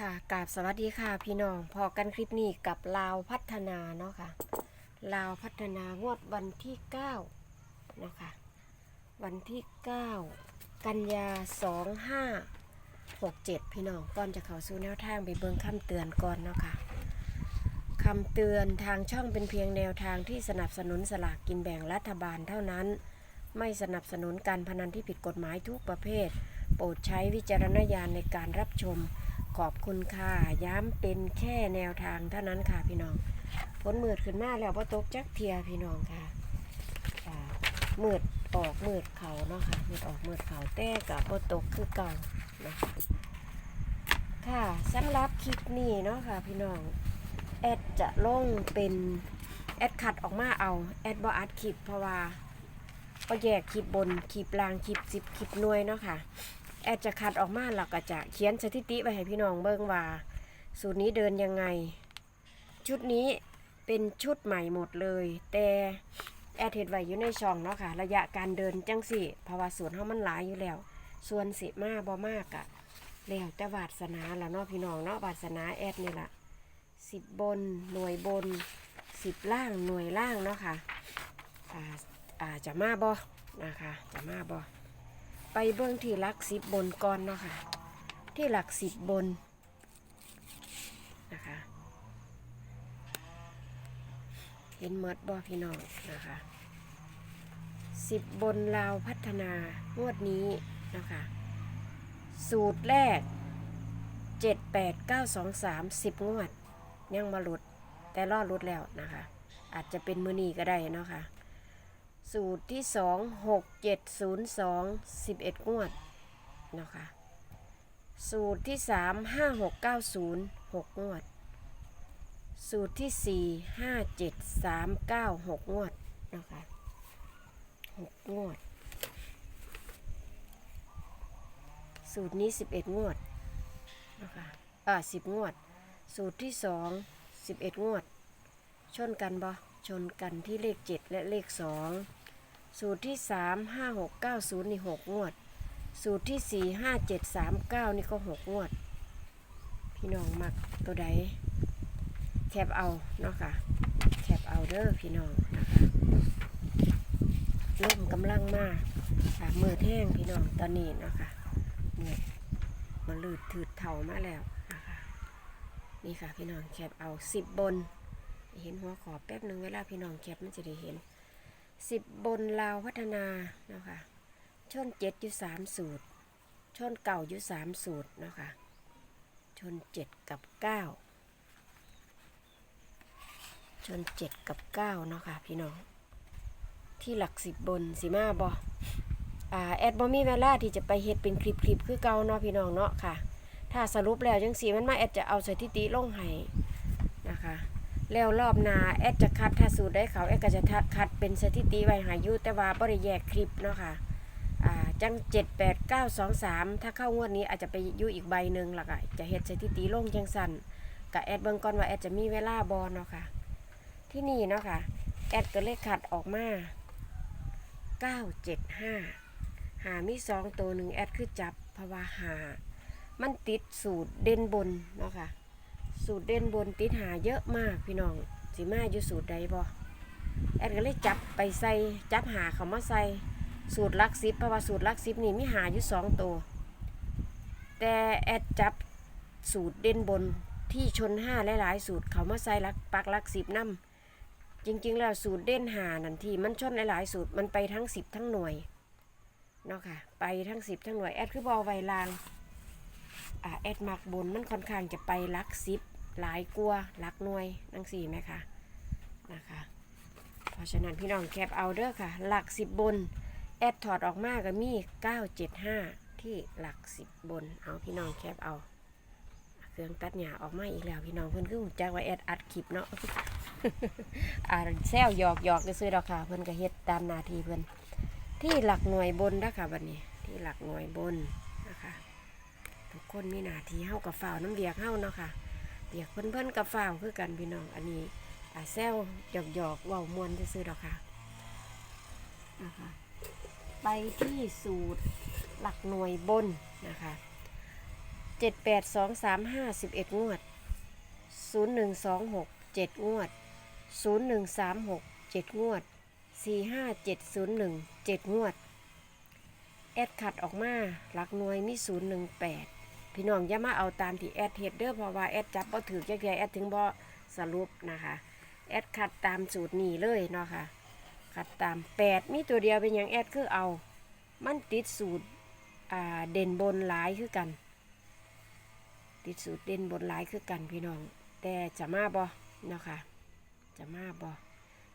ค่ะกราบสวัสดีค่ะพี่น้องพอกันคลิปนี้กับลาวพัฒนาเนาะค่ะลาวพัฒนางวดวันที่9นะคะวันที่ 9 กันยา 2567 พี่น้องก่อนจะเข้าสู่แนวทางไปเบิ่งคำเตือนก่อนเนาะค่ะคำเตือนทางช่องเป็นเพียงแนวทางที่สนับสนุนสลากกินแบ่งรัฐบาลเท่านั้น ไม่สนับสนุนการพนันที่ผิดกฎหมายทุกประเภท โปรดใช้วิจารณญาณในการรับชม ขอบคุณค่ะ ย้ำเป็นแค่แนวทางเท่านั้นค่ะพี่น้องฝนมืดขึ้นมาแล้วพ่ตกจักเทียพี่น้องค่ะมืดออกมืดเขาเนาะค่ะมืดออกมืดเขาแต่กับพ่ตกคือเก่านะค่ะสำหรับคลิปนี้เนาะค่ะพี่น้องแอดจะลงเป็นแอดขัดออกมาเอาแอดบออัดคลิปเพราะว่าก็แยกคลิปบนคลิปล่างคลิปสิบคลิปน่วยเนาะค่ะ แอดจะคัดออกมาเราก็จะเขียนสถิติไปให้พี่น้องเบิ่งว่า สูตรนี้เดินยังไง ชุดนี้เป็นชุดใหม่หมดเลย แต่แอดเห็ดไว้อยู่ในช่องเนาะค่ะ ระยะการเดินจังสิเพราะว่าสูตรเฮามันหลายอยู่แล้ว ส่วนสิมาบ่มากอะแล้วแต่วาสนาละเนาะพี่น้องเนาะวาสนาแอดนี่ละสิบบนหน่วยบนสิบล่างหน่วยล่างเนาะค่ะอ่าอ่าจะมาบ่นะคะจะมาบ่ ไปเบื้องที่หลักสิบบนก่อนเนาะค่ะ ที่หลักสิบบนนะคะ เห็นเมดบอพี่น้องนะคะสิบบนลาวพัฒนางวดนี้นะคะ สูตรแรกเจ็ดแปดเก้าสองสามสิบงวด ยังมาหลุด แต่รอดหลุดแล้วนะคะ อาจจะเป็นมือนีก็ได้เนาะค่ะ สูตรที่สองหกเจ็ดศูนย์สองสิบเอ็ดงวดนะคะสูตรที่สามห้าหกเก้าศูนย์หกงวด สูตรที่สี่ห้าเจ็ดสามเก้าหกงวดนะคะหกงวด สูตรนี้สิบเอ็ดงวดนะคะอ่าสิบงวด สูตรที่สองสิบเอ็ดงวด ชนกันบ่ชนกันที่เลขเจ็ดและเลขสอง สูตรที่สามห้าหกเก้าศูนย์นี่หกงวด สูตรที่สี่ห้าเจ็ดสามเก้านี่ก็หกงวด พี่น้องมักตัวใดแคบเอาเนาะค่ะแคบเอาเด้อพี่น้องนะคะลมกำลังมาค่ะมือแท่งพี่น้องตอนนี้เนาะค่ะมือมันลืดถืดเถ่ามาแล้วนะคะนี่ค่ะพี่น้องแคบเอาสิบบน เห็นหัวขอแป๊บหนึ่งเวลาพี่น้องแคปมันจะได้เห็น สิบบนลาวพัฒนานะคะชนเจ็ดอยู่สามสูตร ชนเก่าอยู่สามสูตรนะคะชนเจ็ดกับเก้าชนเจ็ดกับเก้าเนาะค่ะพี่น้อง ที่หลักสิบบนสิมาบออ่าแอดบอมีเวลาที่จะไปเฮ็ดเป็นคลิปคลิปคือเก่าเนาะพี่น้องเนาะค่ะ ถ้าสรุปแล้วจังสีมันมาแอดจะเอาสถิติลงให้นะคะ แล้วรอบหน้าแอดจะคัดถ้าสูตรได้เขาแอดก็จะคัดเป็นสถิติไว้หายุแต่ว่าบ่ได้แยกคลิปเนาะค่ะอ่าจังเจ็ดแปดเก้าสองสามถ้าเข้างวดนี้อาจจะไปอยุอีกใบหนึ่งหลักอะจะเฮ็ดสถิติลงจังสันกับแอดเบิ่งก่อนว่าแอดจะมีเวลาบอเนาะค่ะ ที่นี่เนาะค่ะแอดก็เลขขัดออกมาเก้าเจ็ดห้าหามีสองตัวหนึ่งแอดคือจับเพราะว่าหามันติดสูตรเด่นบนเนาะค่ะ สูตรเด่นบนติดหาเยอะมากพี่น้องสิมาอยู่สูตรใดบ่แอดก็เลยจับไปใส่จับหาเขามาใส่สูตรลักซิปเพราะว่าสูตรลักซิปนี่มีหาอยู่สองตัวแต่แอดจับสูตรเด่นบนที่ชนห้าหลายๆ สูตรเขามาใส่ลักปักลักสิบน้ำจริงๆ แล้วสูตรเด่นหานั่นที่มันชนหลายๆ สูตรมันไปทั้งสิบทั้งหน่วยเนาะค่ะไปทั้งสิบทั้งหน่วยแอดคือบอไวลางอ่าแอดมักบนมันค่อนข้างจะไปลักซิป หลายกลัวาลักหน่วยนังสี่ไหมคะนะคะ เพราะฉะนั้นพี่น้องแคปเอาเด้อค่ะ หลักสิบบน แอดถอดออกมาก็มี975ที่หลักสิบบน เอาพี่น้องแคปเอา เครื่องตัดหญ้าออกมาอีกแล้วพี่น้องเพิ่อนคือจักว่าแอดอัดคลิปเนาะอ่าแซวหยอกหยอกจะซื้อดอกค่ะ เพิ่อนก็เฮ็ดตามนาทีเพิ่อนที่หลักหน่วยบนนะคะบัดนี้ ที่หลักหน่วยบนนะคะทุกคนมีหน้าที่เฮากับฝ่าวน้ำเบียกเฮาเนาะค่ะ เบียกเพิ่อนเพิ่นกับฝ่าวคือกันพี่น้อง อันนี้อาแซวหยอกหยอกเว้ามวนซื่อๆดอกค่ะนะคะไปที่สูตรหลักหน่วยบนนะคะเจ็ดแปดสองสามห้าสิบเอ็ดงวดศูนย์หนึ่งสองหกเจ็ดงวดศูนย์หนึ่งสามหกเจ็ดงวดสี่ห้าเจ็ดศูนย์หนึ่งเจ็ดงวด แอดขัดออกมาหลักหน่วยมีศูนย์หนึ่งแปด พี่น้องอย่ามาเอาตามที่แอดเฮ็ดเด้อเพราะว่าแอดจับบ่ถือจักเทียแอดถึงบ่สรุปนะคะแอดขัดตามสูตรนี้เลยเนาะค่ะขัดตามแปดมีตัวเดียวเป็นอย่างแอดคือเอา มันติดสูตรอ่าเด่นบนหลายคือกัน ติดสูตรเด่นบนหลายคือกันพี่น้อง แต่จะมาบ่เนาะค่ะจะมาบ่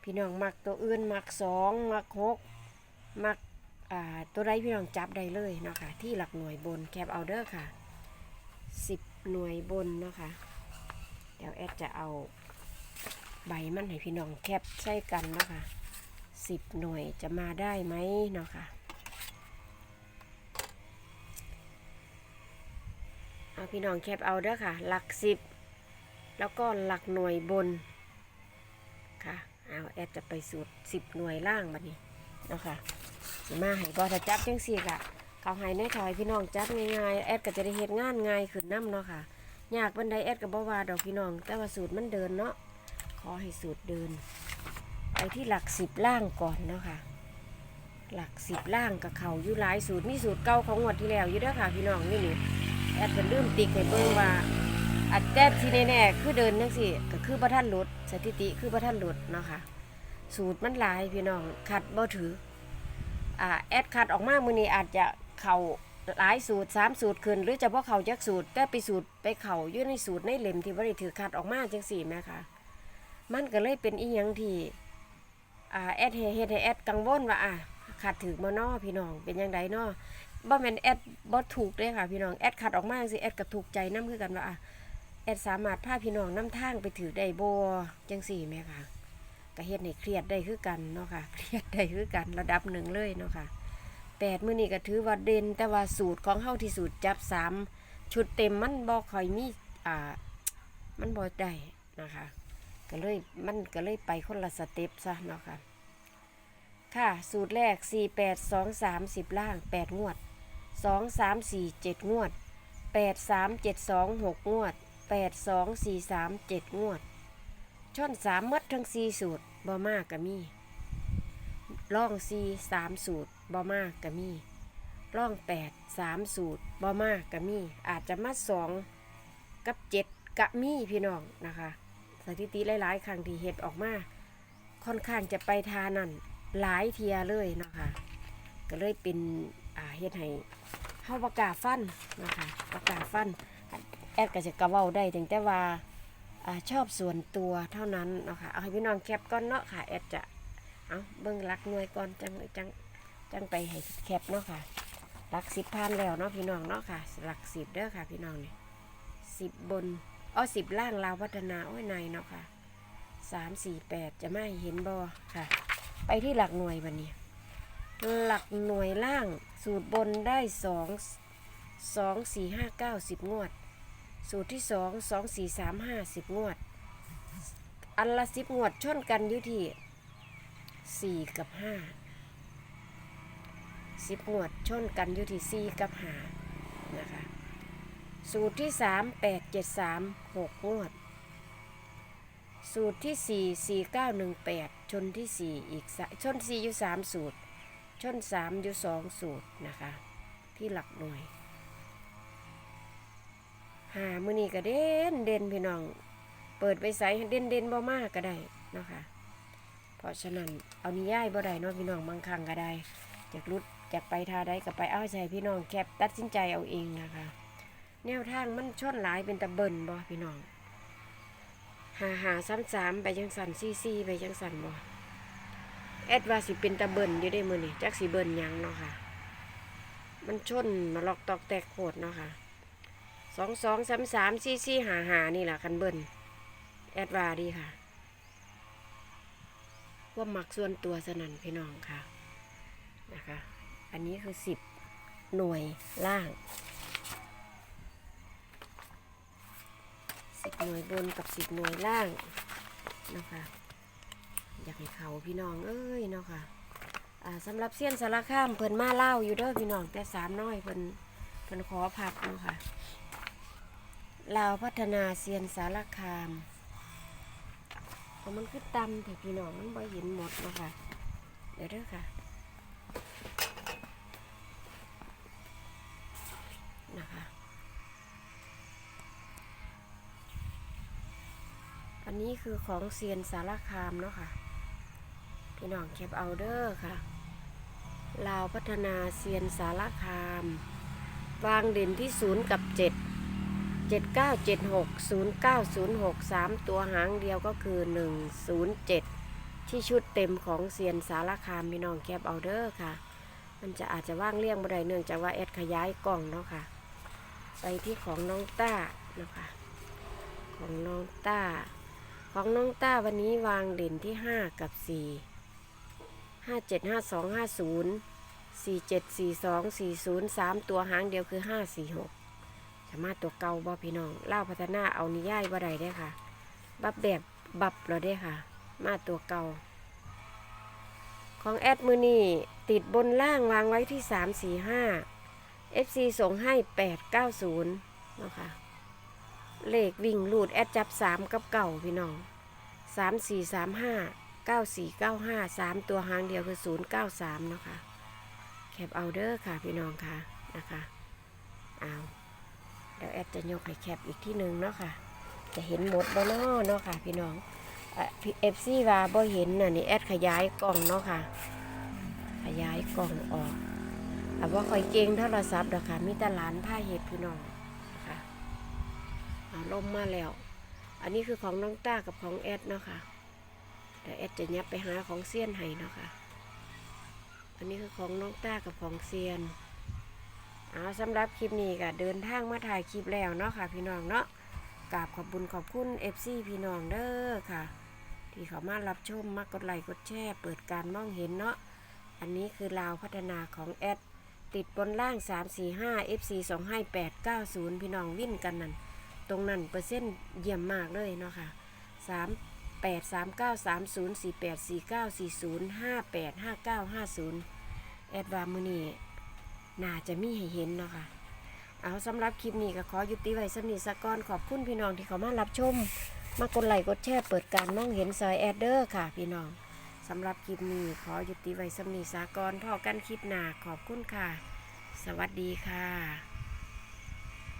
พี่น้องมักตัวอื่นมักสองมักหกมักอ่าตัวใดพี่น้องจับได้เลยเนาะค่ะที่หลักหน่วยบนแคปเอาเด้อค่ะ สิบหน่วยบนเนาะค่ะเดี๋ยวแอดจะเอาใบมันให้พี่น้องแคปใส่กันเนาะค่ะสิบหน่วยจะมาได้ไหมเนาะค่ะเอาพี่น้องแคปเอาเด้อค่ะ หลักสิบแล้วก็หลักหน่วยบนค่ะเอาแอดจะไปสูตรสิบหน่วยล่างบัดนี้เนาะค่ะสิมาให้บอถ้าจับจังสี่ค่ะ เขาให้ในถอยพี่น้องจับง่ายๆแอดก็จะได้เฮ็ดงานง่ายขึ้นน้ำเนาะค่ะยากบันไดแอดกับบ่ว่าดอกพี่น้อง แต่ว่าสูตรมันเดินเนาะขอให้สูตรเดิน ไปที่หลักสิบล่างก่อนเนาะค่ะ หลักสิบล่างกับเขาอยู่หลายสูตรมีสูตรเก่าของงวดที่แล้วอยู่ด้อค่ะพี่น้องนี่นี่แอดเป็นลืมติ๊กให้เบิ่งว่าอัดแต้ที่แน่ๆคือเดินจังซี่ก็คือบ่ทันหลุดสถิติคือบ่ทันหลุดเนาะค่ะสูตรมันหลายพี่น้องคัดบ่ถืออ่าแอดคัดออกมามือนี้อาจจะ เข้าหลายสูตรสามสูตรขึ้น หรือจะบ่เข้าจักสูตรแต่ไปสูตรไปเขายู่ในสูตรในเล่มที่บ่ได้ถือคัดออกมาจังซี่แหมค่ะ มันก็เลยเป็นอีหยังที่อ่าแอดเฮ็ดแอดกังวลว่าอะคัดถือบ่น้อพี่น้องเป็นจังไดน้อบ่แม่นแอดบ่ถูกเด้ค่ะพี่น้องแอดขัดออกมาสิแอดก็ถูกใจนํคือกันว่าอะแอดสามารถพาพี่น้องนํทางไปถือได้โบจังสี่แม่ค่ะก็เฮ็ดให้เครียดได้คือกันเนาะค่ะเครียดได้คือกันระดับหนึ่งเลยเนาะค่ะ แปดมื้อนี้ก็ถือว่าเด่นแต่ว่าสูตรของเฮาที่สูตรจับสามชุดเต็มมันบ่ค่อยมีอ่ามันบ่ได้นะคะก็เลยมันก็เลยไปคนละสเต็ปซะเนาะค่ะ ค่ะ สูตรแรก 4 8 2 3 10 ล่าง 8 งวด 2 3 4 7 งวด 8 3 7 2 6 งวด 8 2 4 3 7 งวด ช่อน3มดทั้ง 4 สูตรบ่มากก็มี ล่อง4 3สูตรบ่มากก็มีล่อง8 3สูตรบ่มากก็มี อาจจะมา2กับ7กะมีพี่น้องนะคะ สถิติหลายๆครั้งที่เฮ็ดออกมา ค่อนข้างจะไปทานั่นหลายเทียเลยนะคะ ก็เลยเป็นเฮ็ดให้เฮาประกล้าฟันนะคะประกล้าฟันแอดก็จะกระเว้าได้ถึงแต่ว่าอชอบส่วนตัวเท่านั้นนะคะเอาให้พี่น้องแคปก่อนเนาะค่ะแอดจะ เอาเบิ่งลักหน่วยก่อนจังจังจังไปให้แคปเนาะค่ะลักสิบพันแล้วเนาะพี่น้องเนาะค่ะหลักสิบเด้อค่ะ พี่น้องเนี่ยสิบบนอ๋อสิบล่างลาวัฒนาโอ้ยในเนาะค่ะสามสี่แปดจะไม่เห็นบอค่ะ ไปที่หลักหน่วยวันนี้ หลักหน่วยล่างสูตรบนได้สองสองสี่ห้าเก้าสิบงวด สูตรที่สองสองสี่สามห้าสิบงวด อันละสิบงวดชนกันอยู่ที่ สี่กับห้าสิบงวดชนกันอยู่ที่สี่กับห้านะคะสูตรที่สามแปดเจ็ดสามหกงวด สูตรที่สี่สี่เก้าหนึ่งแปดชนที่สี่อีกสะชนสี่อยู่สามสูตร ชนสามอยู่สองสูตรนะคะ ที่หลักหน่วยหามือนี้ก็เด่นเด่นพี่น้อง เปิดไปใส่เด่นเด่นบ่มากก็ได้นะคะ ราะฉะนั้นเอานิยายบ่ได้เนาะพี่น้องบางครั้งก็ได้จากรุดจากไปทาได้ก็ไปเอาใจพี่น้องแคปตัดสินใจเอาเองนะคะ แนวทางมันช่อนหลายเป็นตะเบินบ่พี่น้องหาหาซ้ำสามไปจังสันซี่ซี่ไปจังสันบ่แอดว่าสิเป็นตะเบินอยู่ได้มือนี่จักสิเบินยังเนาะค่ะ มันชนมาลอกตอกแตกโคตรเนาะค่ะสองสองสามสามซี่ซี่หาหานี่แหละคันเบินแอดว่าดีค่ะ ว่ามักส่วนตัวสนันพี่น้องค่ะนะคะ อันนี้คือสิบหน่วยล่างสิบหน่วยบนกับสิบหน่วยล่างนะคะอยากให้เขาพี่น้องเอ้ยเนาะค่ะอ่าสำหรับเสี้ยนสารข้ามเพิ่นมาเล่าอยู่เด้อพี่น้องแต่สามน้อยเพิ่นเพิ่นขอพักเนาะค่ะลาวพัฒนาเซียนสารคาม เพราะมันคือตำแต่พี่น้องมันบ่เห็นหมดเนาะค่ะ เดี๋ยวเด้อค่ะนะคะอันนี้คือของเซียนสารคามเนาะค่ะ พี่น้องแคปเอาเดอร์ค่ะลาวพัฒนาเซียนสารคาม วางเด่นที่ศูนย์กับเจ็ด เจ็ดเก้าเจ็ดหกศูนย์เก้าศูนย์หกสามตัวหางเดียวก็คือหนึ่งศูนย์เจ็ดที่ชุดเต็มของเซียนสารคามพี่น้องแคปเอาเดอร์ค่ะ มันจะอาจจะว่างเลี่ยงบ่ได้เนื่องจากว่าแอดขยายกล่องเนาะค่ะ ไปที่ของน้องต้านะคะ ของน้องต้า ของน้องต้าวันนี้วางเด่นที่ 5 กับ 4 5 7 5 2 5 0 4 7 4 2 4 0 3 ตัวหางเดียวคือ 5ามารถตัวเก่าบ่พี่น้องเล่าพัฒนาเอานิย่ายบ่ได้ได้ค่ะ บับแบบบับเราได้ค่ะ มาตัวเก่า ของแอดมือนี่ติดบนล่างวางไว้ที่ 3 4 5 FC ส่งให้ 890นะคะเลขวิ่งลูดแอดจับ 3 กับเก่าพี่น้อง 3 4 3 5 9 4 9 5 3 ตัวหางเดียวคือ 093 นะคะแคปเอาเดอร์ค่ะพี่น้องค่ะนะคะเอา ดี๋ยวแอดจะยกให้แคปอีกที่หนึ่งเนาะค่ะ จะเห็นหมดบ่เนาะเนาะค่ะ พี่น้องเอฟซีว่าบ่เห็นน่ะนี่แอดขยายกล่องเนาะค่ะ ขยายกล่องออกแต่ว่าคอยเก่งโทรศัพท์ดอกค่ะมีแต่หลานผ้าเห็ดพี่น้องค่ะเอาล่มมาแล้ว อันนี้คือของน้องต้ากับของแอดเนาะค่ะเดี๋ยวแอดจะยับไปหาของเซียนให้เนาะค่ะ อันนี้คือของน้องต้ากับของเซียน เอาสำหรับคลิปนี้ก็เดินทางมาถ่ายคลิปแล้วเนาะค่ะ พี่น้องเนาะกราบขอบบุญขอบคุณเอฟซีพี่น้องเด้อค่ะ ที่เขามารับชมมากดไลค์กดแชร์เปิดการมองเห็นเนาะอันนี้คือลาวพัฒนาของแอดติดบนล่าง 3 4 5 FC 2ให้8 9 0พี่น้องวิ่นกันนั่น ตรงนั้นเปอร์เซ็นต์เยี่ยมมากเลยเนาะค่ะ 3 8 3 9 3 0 4 8 4 9 4 0 5 8 5 9 5 0 แอดวามือนี่ น่าจะมีให้เห็นเนาะค่ะ เอาสำหรับคลิปนี้ก็ขอยุติไว้สนิทสกอนขอบคุณพี่น้องที่เขามารับชม มากดไลค์กดแชร์เปิดการมองเห็นซอยแอดเดอร์ค่ะ พี่น้องสำหรับคลิปนี้ขอยุติไว้สำนีสะกอนพอกันคลิปหน้าขอบคุณค่ะ สวัสดีค่ะ